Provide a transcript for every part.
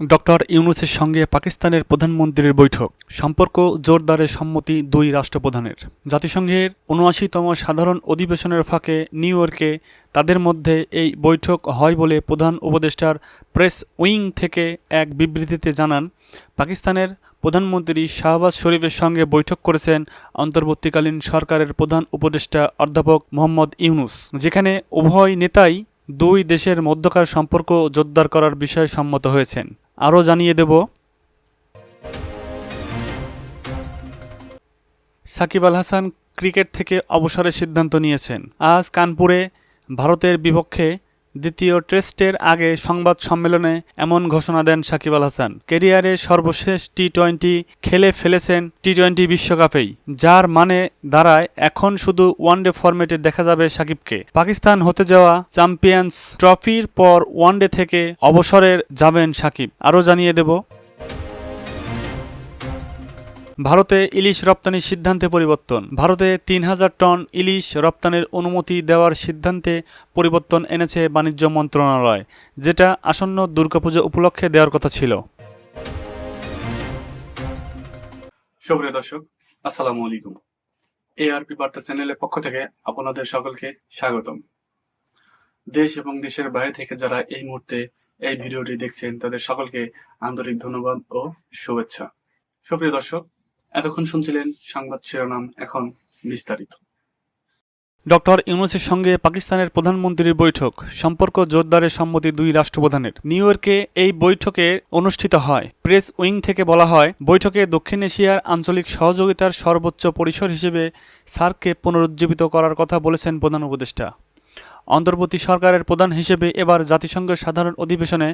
Doctor ইউনুসের সঙ্গে পাকিস্তানের প্রধানমন্ত্রীর বৈঠক। সম্পর্ক জোরদারে সম্মতি দুই রাষ্ট্রপ্রধানের। জাতিসংঘের উনআশিতম সাধারণ অধিবেশনের ফাঁকে নিউ ইয়র্কে তাদের মধ্যে এই বৈঠক হয় বলে প্রধান উপদেষ্টার প্রেস উইং থেকে এক বিবৃতিতে জানান, পাকিস্তানের প্রধানমন্ত্রী শাহবাজ শরীফের সঙ্গে বৈঠক করেছেন অন্তর্বর্তীকালীন সরকারের প্রধান উপদেষ্টা অধ্যাপক মোহাম্মদ ইউনুস, যেখানে উভয় নেতাই দুই দেশের মধ্যকার সম্পর্ক জোরদার করার বিষয়ে সম্মত হয়েছেন। আরও জানিয়ে দেব। সাকিব আল হাসান ক্রিকেট থেকে অবসরের সিদ্ধান্ত নিয়েছেন। আজ কানপুরে ভারতের বিপক্ষে দ্বিতীয় টেস্টের আগে সংবাদ সম্মেলনে এমন ঘোষণা দেন সাকিব আল হাসান। কেরিয়ারে সর্বশেষ টি টোয়েন্টি খেলে ফেলেছেন টি টোয়েন্টি বিশ্বকাপেই, যার মানে দাঁড়ায় এখন শুধু ওয়ানডে ফরম্যাটে দেখা যাবে সাকিবকে। পাকিস্তান হতে যাওয়া চ্যাম্পিয়ন্স ট্রফির পর ওয়ানডে থেকে অবসরের যাবেন সাকিব। আরও জানিয়ে দেব ভারতে ইলিশ রপ্তানির সিদ্ধান্তে পরিবর্তন। ভারতে তিন হাজার টন ইলিশ রপ্তানির অনুমতি দেওয়ার সিদ্ধান্তে পরিবর্তন এনেছে বাণিজ্য মন্ত্রণালয়, যেটা আসন্ন দুর্গাপুজো উপলক্ষে দেওয়ার কথা ছিল। সুপ্রিয় দর্শক, আসসালামু আলাইকুম। এআরপি বার্তা চ্যানেলের পক্ষ থেকে আপনাদের সকলকে স্বাগতম। দেশ এবং দেশের বাইরে থেকে যারা এই মুহূর্তে এই ভিডিওটি দেখছেন, তাদের সকলকে আন্তরিক ধন্যবাদ ও শুভেচ্ছা। সুপ্রিয় দর্শক এতক্ষণ শুনছিলেন সংবাদ শিরোনাম এখন বিস্তারিত। ডক্টর ইউনুসের সঙ্গে পাকিস্তানের প্রধানমন্ত্রীর বৈঠক। সম্পর্ক জোরদারের সম্মতি দুই রাষ্ট্রপ্রধানের। নিউ ইয়র্কে এই বৈঠকে অনুষ্ঠিত হয়। প্রেস উইং থেকে বলা হয়, বৈঠকে দক্ষিণ এশিয়ার আঞ্চলিক সহযোগিতার সর্বোচ্চ পরিসর হিসেবে সার্ককে পুনরুজ্জীবিত করার কথা বলেছেন প্রধান উপদেষ্টা। অন্তর্বর্তী সরকারের প্রধান হিসেবে এবার জাতিসংঘের সাধারণ অধিবেশনে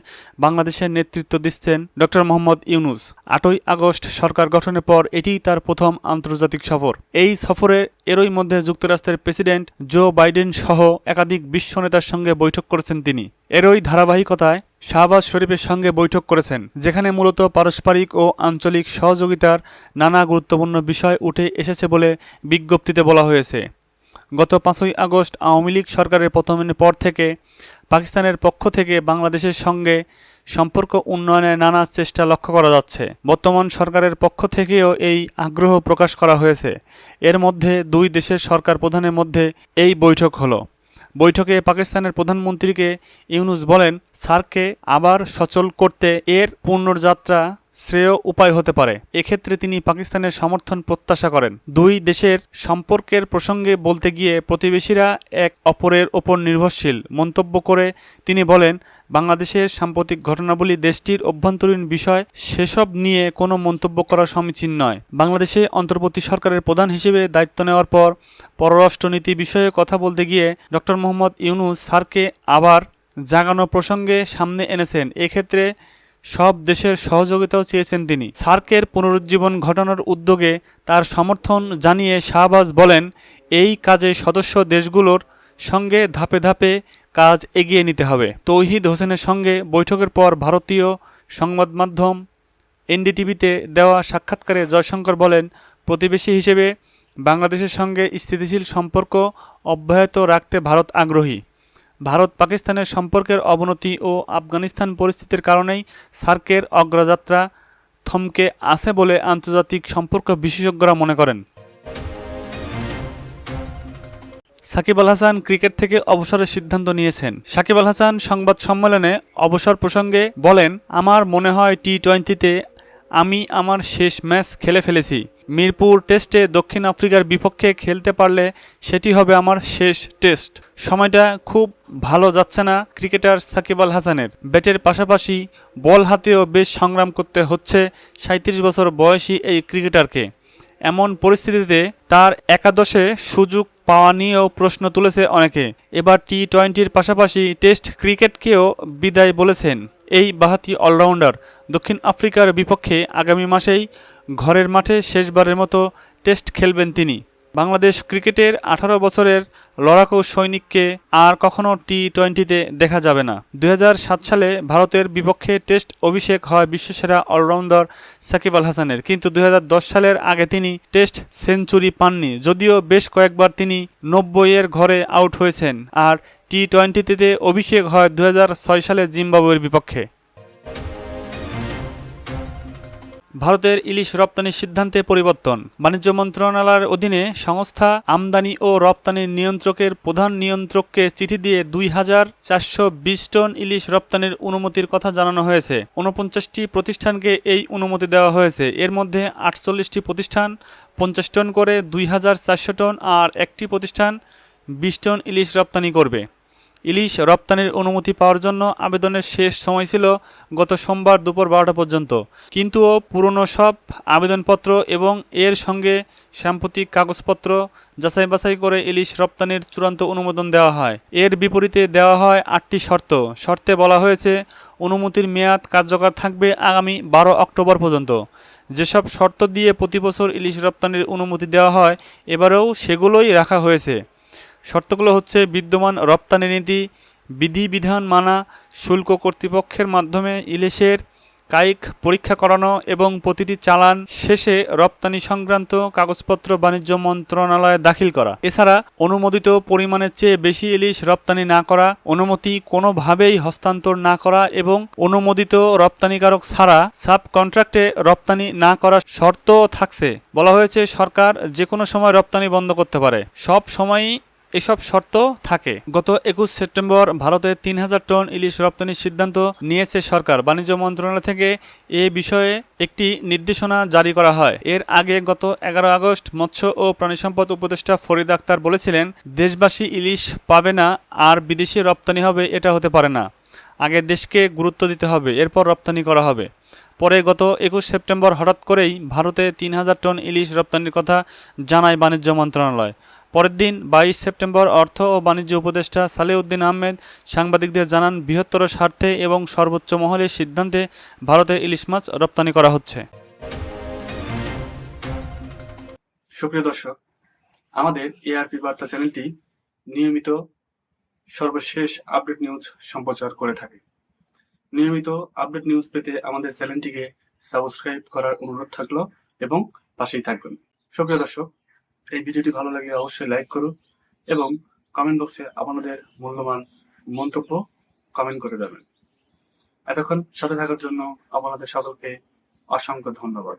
বাংলাদেশের নেতৃত্ব দিচ্ছেন ডক্টর মোহাম্মদ ইউনুস। আটই আগস্ট সরকার গঠনের পর এটিই তার প্রথম আন্তর্জাতিক সফর। এই সফরে এরই মধ্যে যুক্তরাষ্ট্রের প্রেসিডেন্ট জো বাইডেন সহ একাধিক বিশ্ব নেতার সঙ্গে বৈঠক করেছেন তিনি। এরই ধারাবাহিকতায় শাহবাজ শরীফের সঙ্গে বৈঠক করেছেন, যেখানে মূলত পারস্পরিক ও আঞ্চলিক সহযোগিতার নানা গুরুত্বপূর্ণ বিষয় উঠে এসেছে বলে বিজ্ঞপ্তিতে বলা হয়েছে। গত পাঁচই আগস্ট আওয়ামী লীগ সরকারের প্রথমের পর থেকে পাকিস্তানের পক্ষ থেকে বাংলাদেশের সঙ্গে সম্পর্ক উন্নয়নে নানা চেষ্টা লক্ষ্য করা যাচ্ছে। বর্তমান সরকারের পক্ষ থেকেও এই আগ্রহ প্রকাশ করা হয়েছে। এর মধ্যে দুই দেশের সরকার প্রধানের মধ্যে এই বৈঠক হলো। বৈঠকে পাকিস্তানের প্রধানমন্ত্রীকে ইউনুস বলেন সার্ককে আবার সচল করতে এর পুনর্যাত্রা শ্রেয় উপায় হতে পারে। এক্ষেত্রে তিনি পাকিস্তানের সমর্থন প্রত্যাশা করেন। দুই দেশের সম্পর্কের প্রসঙ্গে বলতে গিয়ে প্রতিবেশীরা এক অপরের ওপর নির্ভরশীল। মন্তব্য করে তিনি বলেন, বাংলাদেশের সাম্প্রতিক ঘটনাবলী দেশটির অভ্যন্তরীণ বিষয়, সেসব নিয়ে কোনো মন্তব্য করা সমীচীন নয়। বাংলাদেশে অন্তর্বর্তী সরকারের প্রধান হিসেবে দায়িত্ব নেওয়ার পর পররাষ্ট্রনীতি বিষয়ে কথা বলতে গিয়ে ডক্টর মোহাম্মদ ইউনুস স্যারকে আবার জাগানো প্রসঙ্গে সামনে এনেছেন। এক্ষেত্রে সব দেশের সহযোগিতাও চেয়েছেন তিনি। সার্কের পুনরুজ্জীবন ঘটানোর উদ্যোগে তার সমর্থন জানিয়ে শাহবাজ বলেন, এই কাজে সদস্য দেশগুলোর সঙ্গে ধাপে ধাপে কাজ এগিয়ে নিতে হবে। তৌহিদ হোসেনের সঙ্গে বৈঠকের পর ভারতীয় সংবাদ মাধ্যম এনডিটিভিতে দেওয়া সাক্ষাৎকারে জয়শঙ্কর বলেন, প্রতিবেশী হিসেবে বাংলাদেশের সঙ্গে স্থিতিশীল সম্পর্ক অব্যাহত রাখতে ভারত আগ্রহী। ভারত পাকিস্তানের সম্পর্কের অবনতি ও আফগানিস্তান পরিস্থিতির কারণেই সার্কের অগ্রযাত্রা থমকে আছে বলে আন্তর্জাতিক সম্পর্ক বিশেষজ্ঞরা মনে করেন। সাকিব আল হাসান ক্রিকেট থেকে অবসরের সিদ্ধান্ত নিয়েছেন। সাকিব আল হাসান সংবাদ সম্মেলনে অবসর প্রসঙ্গে বলেন, আমার মনে হয় টি টোয়েন্টিতে আমি আমার শেষ ম্যাচ খেলে ফেলেছি। মিরপুর টেস্টে দক্ষিণ আফ্রিকার বিপক্ষে খেলতে পারলে সেটি হবে আমার শেষ টেস্ট। সময়টা খুব ভালো যাচ্ছে না ক্রিকেটার সাকিব আল হাসানের। ব্যাটের পাশাপাশি বল হাতেও বেশ সংগ্রাম করতে হচ্ছে সাঁত্রিশ বছর বয়সী এই ক্রিকেটারকে। এমন পরিস্থিতিতে তার একাদশে সুযোগ পাওয়া নিয়েও প্রশ্ন তুলেছে অনেকে। এবার টি টোয়েন্টির পাশাপাশি টেস্ট ক্রিকেটকেও বিদায় বলেছেন এই বাহাতি অলরাউন্ডার। দক্ষিণ আফ্রিকার বিপক্ষে আগামী মাসেই ঘরের মাঠে শেষবারের মতো টেস্ট খেলবেন তিনি। বাংলাদেশ ক্রিকেটের আঠারো বছরের লড়াকু সৈনিককে আর কখনও টি টোয়েন্টিতে দেখা যাবে না। দুই হাজার সাত সালে ভারতের বিপক্ষে টেস্ট অভিষেক হয় বিশ্বসেরা অলরাউন্ডার সাকিব আল হাসানের। কিন্তু দুই হাজার দশ সালের আগে তিনি টেস্ট সেঞ্চুরি পাননি। যদিও বেশ কয়েকবার তিনি নব্বইয়ের ঘরে আউট হয়েছেন। আর টি টোয়েন্টিতে অভিষেক হয় দু হাজার ছয় সালে জিম্বাবুয়ের বিপক্ষে। ভারতের ইলিশ রপ্তানির সিদ্ধান্তে পরিবর্তন। বাণিজ্য মন্ত্রণালয়ের অধীনে সংস্থা আমদানি ও রপ্তানির নিয়ন্ত্রকের প্রধান নিয়ন্ত্রককে চিঠি দিয়ে দুই হাজার চারশো বিশ টন ইলিশ রপ্তানির অনুমতির কথা জানানো হয়েছে। ঊনপঞ্চাশটি প্রতিষ্ঠানকে এই অনুমতি দেওয়া হয়েছে। এর মধ্যে আটচল্লিশটি প্রতিষ্ঠান পঞ্চাশ টন করে দুই হাজার চারশো টন আর একটি প্রতিষ্ঠান বিশ টন ইলিশ রপ্তানি করবে। ইলিশ রপ্তানির অনুমতি পাওয়ার জন্য আবেদনের শেষ সময় ছিল গত সোমবার দুপুর বারোটা পর্যন্ত। কিন্তু পুরনো সব আবেদনপত্র এবং এর সঙ্গে সাম্প্রতিক কাগজপত্র যাচাই বাছাই করে ইলিশ রপ্তানির চূড়ান্ত অনুমোদন দেওয়া হয়। এর বিপরীতে দেওয়া হয় আটটি শর্ত। শর্তে বলা হয়েছে, অনুমতির মেয়াদ কার্যকর থাকবে আগামী বারো অক্টোবর পর্যন্ত। যেসব শর্ত দিয়ে প্রতি বছর ইলিশ রপ্তানির অনুমতি দেওয়া হয়, এবারেও সেগুলোই রাখা হয়েছে। শর্তগুলো হচ্ছে বিদ্যমান রপ্তানি নীতি, বিধিবিধান মানা, শুল্ক কর্তৃপক্ষের মাধ্যমে ইলিশের কায়িক পরীক্ষা করানো এবং প্রতিটি চালান শেষে রপ্তানি সংক্রান্ত কাগজপত্র বাণিজ্য মন্ত্রণালয়ে দাখিল করা। এছাড়া অনুমোদিত পরিমাণের চেয়ে বেশি ইলিশ রপ্তানি না করা, অনুমতি কোনোভাবেই হস্তান্তর না করা এবং অনুমোদিত রপ্তানিকারক ছাড়া সাব কন্ট্রাক্টে রপ্তানি না করার শর্ত থাকছে। বলা হয়েছে সরকার যে কোনো সময় রপ্তানি বন্ধ করতে পারে। সব সময়ই এসব শর্ত থাকে। গত একুশ সেপ্টেম্বর ভারতে তিন হাজার টন ইলিশ রপ্তানির সিদ্ধান্ত নিয়েছে সরকার। বাণিজ্য মন্ত্রণালয় থেকে এ বিষয়ে একটি নির্দেশনা জারি করা হয়। এর আগে গত এগারো আগস্ট মৎস্য ও প্রাণী সম্পদ উপদেষ্টা ফরিদ আক্তার বলেছিলেন, দেশবাসী ইলিশ পাবে না, আর বিদেশি রপ্তানি হবে, এটা হতে পারে না। আগে দেশকে গুরুত্ব দিতে হবে, এরপর রপ্তানি করা হবে। পরে গত একুশ সেপ্টেম্বর হঠাৎ করেই ভারতে তিন হাজার টন ইলিশ রপ্তানির কথা জানায় বাণিজ্য মন্ত্রণালয়। পরের দিন বাইশ সেপ্টেম্বর অর্থ ও বাণিজ্য উপদেষ্টা সালেউদ্দিন আহমেদ সাংবাদিকদের জানান বৃহত্তর স্বার্থে এবং সর্বোচ্চ মহলের সিদ্ধান্তে ভারতে ইলিশ মাছ রপ্তানি করা হচ্ছে। সুপ্রিয় দর্শক, আমাদের এআরপি বার্তা চ্যানেলটি নিয়মিত সর্বশেষ আপডেট নিউজ সম্প্রচার করে থাকে। নিয়মিত আপডেট নিউজ পেতে আমাদের চ্যানেলটিকে সাবস্ক্রাইব করার অনুরোধ থাকল এবং পাশেই থাকবেন। সুপ্রিয় দর্শক এই ভিডিওটি ভালো লাগে অবশ্যই লাইক করো এবং কমেন্ট বক্সে আপনাদের মূল্যবান মন্তব্য কমেন্ট করে দেবেন এতক্ষণ সাথে থাকার জন্য আপনাদের সকলকে অসংখ্য ধন্যবাদ।